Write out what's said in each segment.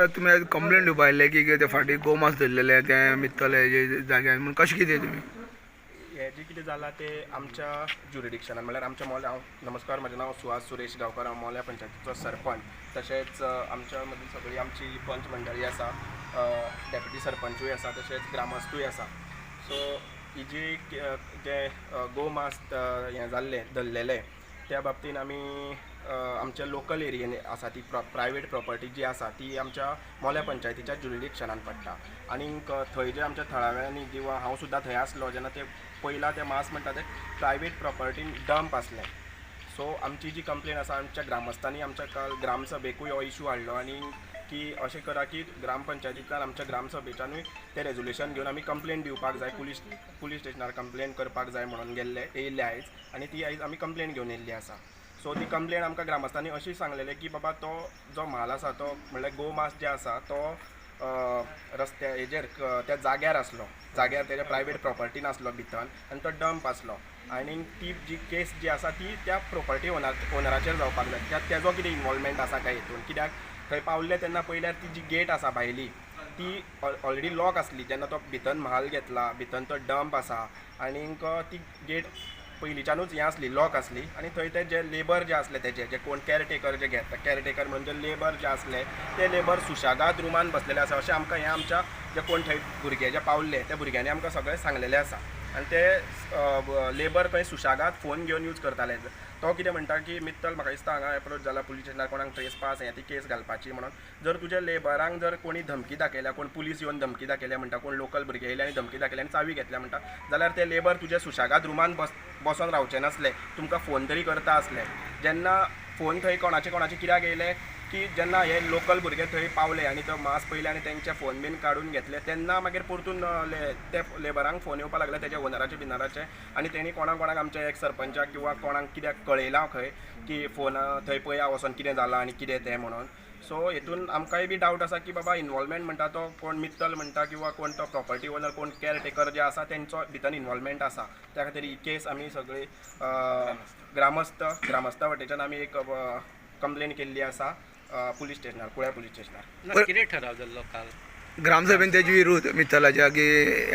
तुमी आज कंप्लेंट दिवपा आयले की ते फाटी गोमास धरलेले ते मित्तले जे जाग्यार म्हणून कशें कितें तुमी हें जें कितें जालां तें आमच्या ज्युरिडिक्शनान म्हणल्यार आमच्या मोल्या हांव नमस्कार म्हजें नांव सुहास सुरेश गांवकार हांव मोल्या पंचायतीचो सरपंच. तशेंच आमच्या मदीं सगळी आमची पंच मंडळी आसा डेप्युटी सरपंचूय आसा तशेंच ग्रामस्तूय आसा सो ही जी जे गोमास हें जाल्लें धरलेलें त्या बाबतीन आमी आमच्या लोकल एरियेन आसा ती प्रा प्रायवेट प्रॉपर्टी जी आसा ती आमच्या मोल्या पंचायतीच्या ज्युरिडिक्शनान पडटा. आनीक थंय जे आमच्या थळाव्यांनी किंवा हांव सुद्दां थंय आसलो जेन्ना ते पयला ते मास म्हणटा ते प्रायवेट प्रॉपर्टीन डंप आसलें. सो आमची जी कंप्लेन आसा आमच्या ग्रामस्थांनी आमच्या काल ग्रामसभेकूय हो इशू हाडलो आनी की अशें करा की ग्रामपंचायतींतल्यान आमच्या ग्रामसभेच्यानूय ते रेजोल्युशन घेवन आमी कंप्लेन दिवपाक जाय पुलीस पुलीस स्टेशनार कंप्लेन करपाक जाय म्हणून गेल्ले येयल्ले आयज. आनी ती आयज आमी कंप्लेन घेवन येयल्ली आसा. सो ती कंप्लेन आमकां ग्रामस्थांनी अशी सांगलेले की बाबा तो जो म्हाल आसा तो म्हणल्यार गोमास जे आसा तो रस्त्या हेजेर त्या जाग्यार आसलो. जाग्यार तेज्या प्रायवेट प्रॉपर्टीन आसलो भितर आनी तो डंप आसलो. आनी ती जी केस जी आसा ती त्या प्रॉपर्टी ओनर ओनराचेर जावपाक जाय. त्या तेजो कितें इन्वॉल्वमेंट आसा काय हितून? कित्याक? थंय पावल्ले तेन्ना पयल्यार ती जी गेट आसा भायली ती ऑलरेडी लॉक आसली. जेन्ना तो भितर म्हाल घेतला भितर तो डंप आसा. आनीक ती गेट पयलींच्यानूच हें आसली लॉक आसली आनी थंय ते जे लेबर जे आसले तेजे जे कोण कॅरटेकर जे घेता कॅरटेकर म्हणजे लेबर जे आसले ते लेबर सुशागाद रुमान बसलेले आसा अशें आमकां हें आमच्या जे कोण थंय भुरगे जे पावल्ले त्या भुरग्यांनी आमकां सगळें सांगलेलें आसा आनी ते लेबर खंय सुशागाद फोन घेवन यूज करताले. तो कितें म्हणटा की मित्तल म्हाका दिसता हांगा एप्रोच जाला पुलीस स्टेशनार कोणाक ट्रेस पास हें ती केस घालपाची म्हणून. जर तुज्या लेबरांक जर कोणी धमकी दाखयल्या कोण पुलीस येवन धमकी दाखयल्या म्हणटा कोण लोकल भुरगे येयले आनी धमकी दाखयल्या आनी चावी घेतल्या म्हणटा जाल्यार ते लेबर तुज्या सुशागाद रुमान बस बसोन रावचे नासले. तुमकां फोन तरी करता आसले. जेन्ना फोन थंय कोणाचे कोणाचे कित्याक येयले की जेन्ना हे लोकल भुरगे थंय पावले आनी तो मास पयले आनी तेंचे फोन बीन काडून घेतले तेन्ना मागीर परतून ले- ते लेबरांक फोन येवपाक लागले तेच्या ओनराचे बिनराचे. आनी तेणी कोणाक कोणाक आमच्या एक सरपंचाक किंवा कोणाक कित्याक कळयलां खंय की फोन थंय पळया वचोन कितें जालां आनी कितें तें म्हणून. सो हेतून आमकांय बी डावट आसा की बाबा इन्वॉल्वमेंट म्हणटा तो कोण मित्तल म्हणटा किंवा कोण तो प्रॉपर्टी ओनर कोण केअर टेकर जे आसा तेंचो भितर इन्वॉल्वमेंट आसा. त्या खातीर ही केस आमी सगळी ग्रामस्थ ग्रामस्था वटेच्यान आमी एक कंप्लेन केल्ली आसा. पुलीस स्टेशनार कुळ्या पुलीस स्टेशनार ना कितें ठराव जाल्लो काल. ग्रामसभेन तेजी विरोध मित्तलाच्या की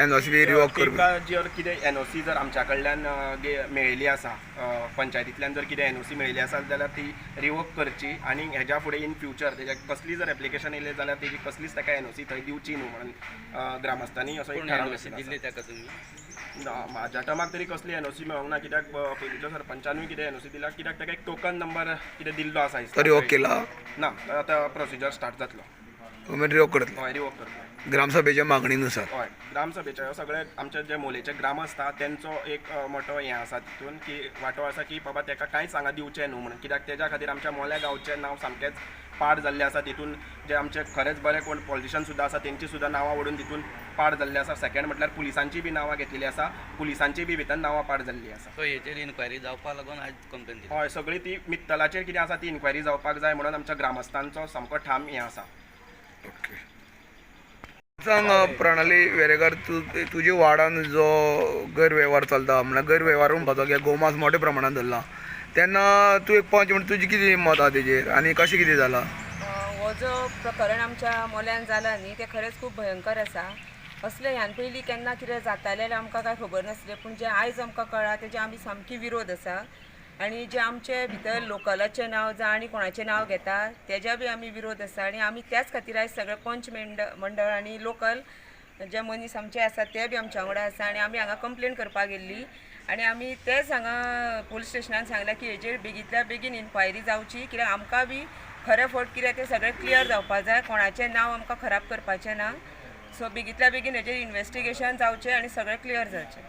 एन ओ सी बी रिवॉक करपी ताका जर कितें एन ओ सी जर आमच्या कडल्यान अ, गे- मेळिल्ली आसा अ, पंचायतींतल्यान जर कितें एन ओ सी मेळिल्ली आसा जाल्यार ती रिवोक करची आनी हेज्या फुडें इन फ्युचर तेज्या कसली जर एप्लिकेशन येयलें जाल्यार तेजी कसलीच ताका एन ओ सी थंय दिवची न्हू म्हणून अ, ग्रामस्थांनी असो एक ठराव एनओसी दिल्ली आसा. ताका तुमी ना, म्हाज्या टर्माक तरी कसली एन ओ सी मेळोंक ना कित्याक अ, पयलींच्या सरपंचानूय कितें एन ओ सी दिला कित्याक ताका एक टोकन नंबर कितें दिल्लो आसा दिसता. तो रिवॉक केला ना आतां प्रोसिजर स्टार्ट जातलो उमेद रिवॉक करतलो. हय रिवोक करतलो. ग्रामसभेच्या मागणीनुसार. हय ग्रामसभेचे सगळे आमचे जे मोलेचे ग्रामस्थ आहा तेंचो एक अ, मोठो हें आसा तितून की वांटो आसा की बाबा ताका कांयच हांगा दिवचें न्हू म्हणून. कित्याक तेज्या खातीर आमच्या मोल्या गांवचें नांव सामकेंच पाड जाल्लें आसा तितून जे आमचे खरेंच बरे कोण पॉलिटिशन सुद्दां आसा तेंची सुद्दां नांवां वडून तितून पाड जाल्लें आसा सेकेंड म्हटल्यार पुलिसांची बी नांवां घेतलेली आसा पुलिसांची बी भितर नांवां पाड जाल्लीं आसा सो हेचेर इन्क्वायरी जावपा लागून आज कंप्लेन दिली. हय सगळी ती मित्तलाचेर कितें आसा ती इन्क्वायरी जावपाक जाय म्हणून आमच्या ग्रामस्थांचो सामको ठाम हें आसा सांग प्रणाली वेरेगर तू तुज्या वाडान जो गैरव्यवहार चलता म्हळ्यार गैरव्यवहार म्हणपाचो की गोमास मोठ्या प्रमाणात धरला. तेन्ना तूं एक पंच म्हणून तुजी कितें मत आहा तेजेर आनी कशें कितें जालां हो जो प्रकरण आमच्या मोल्यान जाला न्ही ते खरेंच खूब भयंकर आसा असले ह्यान पयलीं केन्ना कितें जातालें आमकां कांय खबर नासलें पूण जें आयज आमकां कळ्ळा तेजे आमी सामकी विरोध आसा आनी जे आमचे भितर लोकलाचें नांव जावं आनी कोणाचें नांव घेता तेज्या बी आमी विरोध आसा आनी आमी त्याच खातीर आयज सगळे पंच मेंड मंडळ आनी लोकल जे मनीस आमचे आसात ते बी आमच्या वांगडा आसा. आनी आमी हांगा कंप्लेन करपाक गेल्ली. आनी आमी तेच हांगा पोलीस स्टेशनान सांगलां की हेजेर बेगींतल्या बेगीन इन्क्वायरी जावची कित्याक आमकां बी खरें फट कितें तें सगळें क्लियर जावपा जाय. कोणाचें नांव आमकां खराब करपाचें ना. सो बेगींतल्या बेगीन हेजेर इन्वेस्टिगेशन जावचें आनी सगळें क्लियर जावचें.